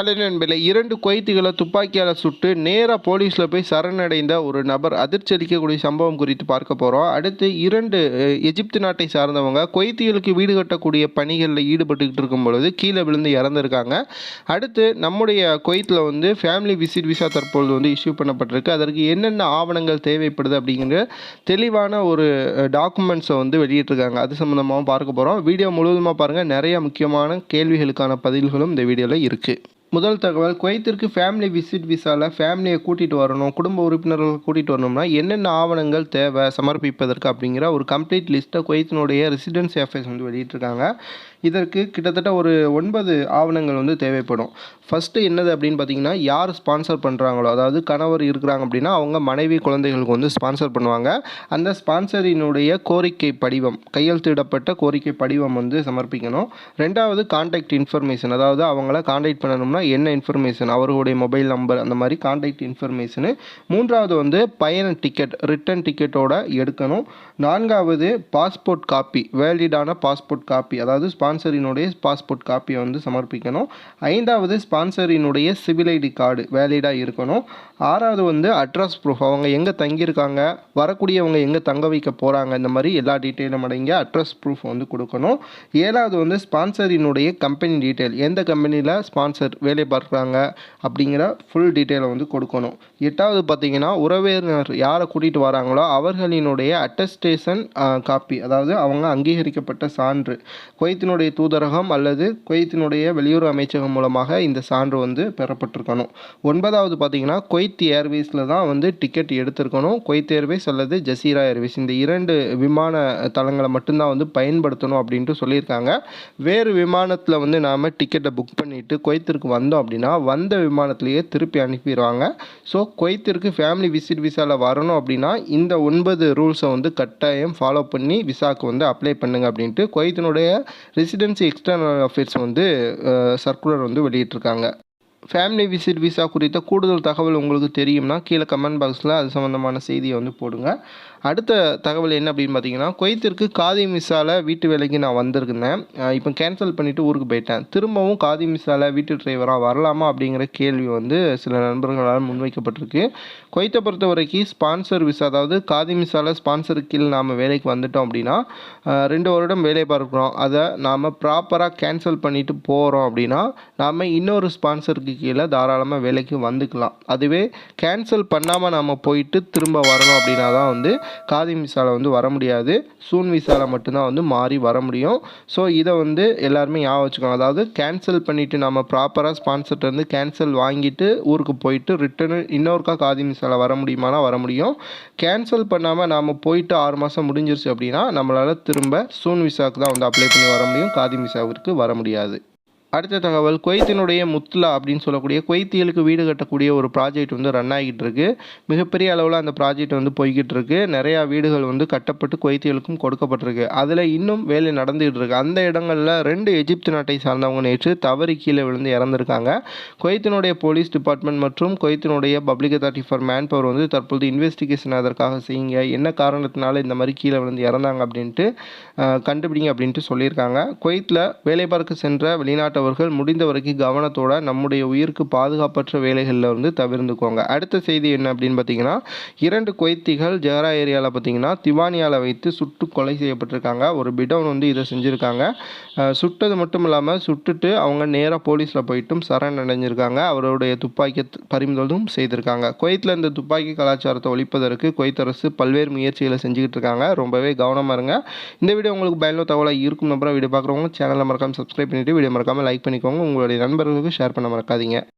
Hello என்பதில் இரண்டு குவைத்துகளை துப்பாக்கியால் சுட்டு நேராக போலீஸில் போய் சரணடைந்த ஒரு நபர் அதிர்ச்சி அளிக்கக்கூடிய சம்பவம் குறித்து பார்க்க போகிறோம் அடுத்து இரண்டு எஜிப்து நாட்டை சார்ந்தவங்க குவைத்திகளுக்கு வீடு கட்டக்கூடிய பணிகளில் ஈடுபட்டுக்கிட்டு இருக்கும் பொழுது கீழே விழுந்து இறந்துருக்காங்க. அடுத்து நம்முடைய குவைத்தில் வந்து ஃபேமிலி விசிட் விசா தற்பொழுது வந்து இஷ்யூ பண்ணப்பட்டிருக்கு. அதற்கு என்னென்ன ஆவணங்கள் தேவைப்படுது அப்படிங்கிற தெளிவான ஒரு டாக்குமெண்ட்ஸை வந்து வெளியிட்டிருக்காங்க. அது சம்மந்தமாகவும் பார்க்க போகிறோம் வீடியோ முழுவதுமாக பாருங்கள் நிறைய முக்கியமான கேள்விகளுக்கான பதில்களும் இந்த வீடியோவில் இருக்குது முதல் தகவல் குவைத்திற்கு ஃபேமிலி விசிட் விசாவில் ஃபேமிலியை கூட்டிகிட்டு வரணும் குடும்ப உறுப்பினர்களை கூட்டிகிட்டு வரணும்னா என்னென்ன ஆவணங்கள் தேவை சமர்ப்பிப்பதற்கு அப்படிங்கிற ஒரு கம்ப்ளீட் லிஸ்ட்டை குவைத்தினுடைய ரெசிடென்சி அஃபேர்ஸ் வந்து வெளியிட்டிருக்காங்க. இதற்கு கிட்டத்தட்ட ஒரு ஒன்பது ஆவணங்கள் வந்து தேவைப்படும். ஃபஸ்ட்டு என்னது அப்படின்னு பார்த்தீங்கன்னா யார் ஸ்பான்சர் பண்ணுறாங்களோ அதாவது கணவர் இருக்கிறாங்க அப்படின்னா அவங்க மனைவி குழந்தைகளுக்கு வந்து ஸ்பான்சர் பண்ணுவாங்க. அந்த ஸ்பான்சரினுடைய கோரிக்கை படிவம் கையெழுத்திடப்பட்ட கோரிக்கை படிவம் வந்து சமர்ப்பிக்கணும். ரெண்டாவது கான்டாக்ட் இன்ஃபர்மேஷன் அதாவது அவங்கள கான்டாக்ட் பண்ணணும்னா என்ன இன்ஃபர்மேஷன் அவர்களுடைய மொபைல் நம்பர் அந்த மாதிரி கான்டாக்ட் இன்ஃபர்மேஷனு மூன்றாவது வந்து பயண டிக்கெட் ரிட்டன் டிக்கெட்டோட எடுக்கணும். நான்காவது பாஸ்போர்ட் காப்பி வேலிடான பாஸ்போர்ட் காப்பி அதாவது ஸ்பான்சரினுடைய பாஸ்போர்ட் காப்பியை வந்து சமர்ப்பிக்கணும். ஐந்தாவது ஸ்பான்சரினுடைய சிவில் ஐடி கார்டு வேலிடாக இருக்கணும். ஆறாவது வந்து அட்ரஸ் ப்ரூஃப் அவங்க எங்கே தங்கியிருக்காங்க வரக்கூடியவங்க எங்கே தங்க வைக்க போகிறாங்க இந்த மாதிரி எல்லா டீட்டெயிலும் அடங்கிய அட்ரஸ் ப்ரூஃப் வந்து கொடுக்கணும். ஏழாவது வந்து ஸ்பான்சரினுடைய கம்பெனி டீட்டெயில் எந்த கம்பெனியில் ஸ்பான்சர் வேலை பார்க்குறாங்க அப்படிங்கிற ஃபுல் டீட்டெயிலை வந்து கொடுக்கணும். எட்டாவது பார்த்தீங்கன்னா உறவினர் யாரை கூட்டிகிட்டு வராங்களோ அவர்களினுடைய அட்டஸ்டேஷன் காப்பி அதாவது அவங்க அங்கீகரிக்கப்பட்ட சான்று. குவைத்தினுடைய தூதரகம் அல்லது குவைத்தினுடைய வெளியுறவு அமைச்சகம் மூலமாக இந்த சான்று வந்து பெறப்பட்டிருக்கணும். ஒன்பதாவது பார்த்தீங்கன்னா குவைத் ஏர்வேஸில் தான் வந்து டிக்கெட் எடுத்திருக்கணும். குவைத் ஏர்வேஸ் அல்லது ஜசீரா ஏர்வேஸ். இந்த இரண்டு விமான தளங்களை மட்டும்தான் வந்து பயன்படுத்தணும் அப்படின்ட்டு சொல்லியிருக்காங்க. வேறு விமானத்தில் வந்து நாம் டிக்கெட்டை புக் பண்ணிவிட்டு குவைத்திற்கு வந்தோம் அப்படின்னா வந்த விமானத்திலேயே திருப்பி அனுப்பிடுவாங்க. ஸோ குவைத்திற்கு ஃபேமிலி விசிட் விசாவில் வரணும் அப்படின்னா இந்த ஒன்பது ரூல்ஸை வந்து கட்டாயம் ஃபாலோ பண்ணி விசாக்கு வந்து அப்ளை பண்ணுங்க அப்படின்ட்டு குவைத்தினுடைய ரெசிடென்சி எக்ஸ்டர்னல் அஃபேர்ஸ் வந்து சர்க்குலர் வந்து வெளியிட்டிருக்காங்க. ஃபேமிலி விசிட் விசா குறித்த கூடுதல் தகவல் உங்களுக்கு தெரியும்னா கீழே கமெண்ட் பாக்ஸில் அது சம்மந்தமான செய்தியை வந்து போடுங்க. அடுத்த தகவல் என்ன அப்படின்னு பார்த்தீங்கன்னா குவைத்திற்கு காதி மிசால வீட்டு வேலைக்கு நான் வந்திருந்தேன். இப்போ கேன்சல் பண்ணிவிட்டு ஊருக்கு போயிட்டேன். திரும்பவும் காதி மிசால வீட்டு டிரைவராக வரலாமா அப்படிங்கிற கேள்வி வந்து சில நண்பர்களால் முன்வைக்கப்பட்டிருக்கு. குவைத்தை பொறுத்த வரைக்கும் ஸ்பான்சர் விசா அதாவது காதி மிசால ஸ்பான்சர் கீழ் நாம் வேலைக்கு வந்துட்டோம் அப்படின்னா ரெண்டு வருடம் வேலை பார்க்குறோம். அதை நாம் ப்ராப்பராக கேன்சல் பண்ணிவிட்டு போகிறோம் அப்படின்னா நாம் இன்னொரு ஸ்பான்சருக்கு கீழே தாராளமாக வேலைக்கு வந்துக்கலாம். அதுவே கேன்சல் பண்ணாமல் நாம் போயிட்டு திரும்ப வரணும் அப்படின்னா தான் வந்து காதி விசாவில் வந்து வர முடியாது. சூன் விசாவில் மட்டும்தான் வந்து மாறி வர முடியும். ஸோ இதை வந்து எல்லாருமே ஞாபகம் வச்சுக்கோங்க. அதாவது கேன்சல் பண்ணிவிட்டு நம்ம ப்ராப்பராக ஸ்பான்சர்ட்டேருந்து கேன்சல் வாங்கிட்டு ஊருக்கு போயிட்டு ரிட்டர்னு இன்னொருக்கா காதி விசாவில் வர முடியுமானா வர முடியும். கேன்சல் பண்ணாமல் நாம் போயிட்டு ஆறு மாதம் முடிஞ்சிருச்சு அப்படின்னா நம்மளால் திரும்ப சூன் விசாவுக்கு தான் வந்து அப்ளை பண்ணி வர முடியும். காதி விசாவிற்கு வர முடியாது. அடுத்த தகவல் குவைத்தினுடைய முத்லா அப்படின்னு சொல்லக்கூடிய குவைத்தியலுக்கு வீடு கட்டக்கூடிய ஒரு ப்ராஜெக்ட் வந்து ரன் ஆகிட்டு இருக்கு. மிகப்பெரிய அளவில் அந்த ப்ராஜெக்ட் வந்து போய்கிட்டு இருக்கு. நிறையா வீடுகள் வந்து கட்டப்பட்டு குவைத்தியலுக்கும் கொடுக்கப்பட்டிருக்கு. அதில் இன்னும் வேலை நடந்துகிட்டு இருக்கு. அந்த இடங்களில் ரெண்டு எஜிப்து நாட்டை சார்ந்தவங்க நேற்று தவறி கீழே விழுந்து இறந்துருக்காங்க. குவைத்தினுடைய போலீஸ் டிபார்ட்மெண்ட் மற்றும் குவைத்தினுடைய public authority for manpower வந்து தற்பொழுது இன்வெஸ்டிகேஷன் அதற்காக செய்யுங்க. என்ன காரணத்தினால இந்த மாதிரி கீழே விழுந்து இறந்தாங்க அப்படின்ட்டு கண்டுபிடிங்க அப்படின்ட்டு சொல்லியிருக்காங்க. குவைத்தில் வேலை பார்க்க சென்ற வெளிநாட்டவர்கள் முடிந்த வரைக்கும் கவனத்தோட நம்முடைய உயிருக்கு பாதுகாப்பற்ற வேலைகளில் வந்து தவிர்த்துக்கோங்க அடுத்த செய்தி என்ன அப்படின்னு பார்த்தீங்கன்னா இரண்டு குவைத்திகள் ஜெஹரா ஏரியாவில் பார்த்தீங்கன்னா திவானியால் வைத்து சுட்டு கொலை செய்யப்பட்டிருக்காங்க. ஒரு பிடவுன் வந்து இதை செஞ்சுருக்காங்க. சுட்டது மட்டும் இல்லாமல் சுட்டுட்டு அவங்க நேராக போலீஸில் போயிட்டும் சரணடைஞ்சிருக்காங்க. அவருடைய துப்பாக்கி பறிமுதலும் செய்திருக்காங்க. குவைத்தில் இந்த துப்பாக்கி கலாச்சாரத்தை ஒழிப்பதற்கு குவைத் அரசு பல்வேறு முயற்சிகளை செஞ்சுக்கிட்டு இருக்காங்க ரொம்பவே கவனமாக இருங்க. இந்த வீடியோ உங்களுக்கு பயனுள்ள தகவலாக இருக்கும் நம்புற வீடியோ பார்க்குறவங்க சேனலை மறக்காமல் சப்ஸ்கிரைப் பண்ணிவிட்டு வீடியோ மறக்காமல் லைக் பண்ணிக்கோங்க. உங்களுடைய நண்பர்களுக்கு ஷேர் பண்ண மறக்காதீங்க.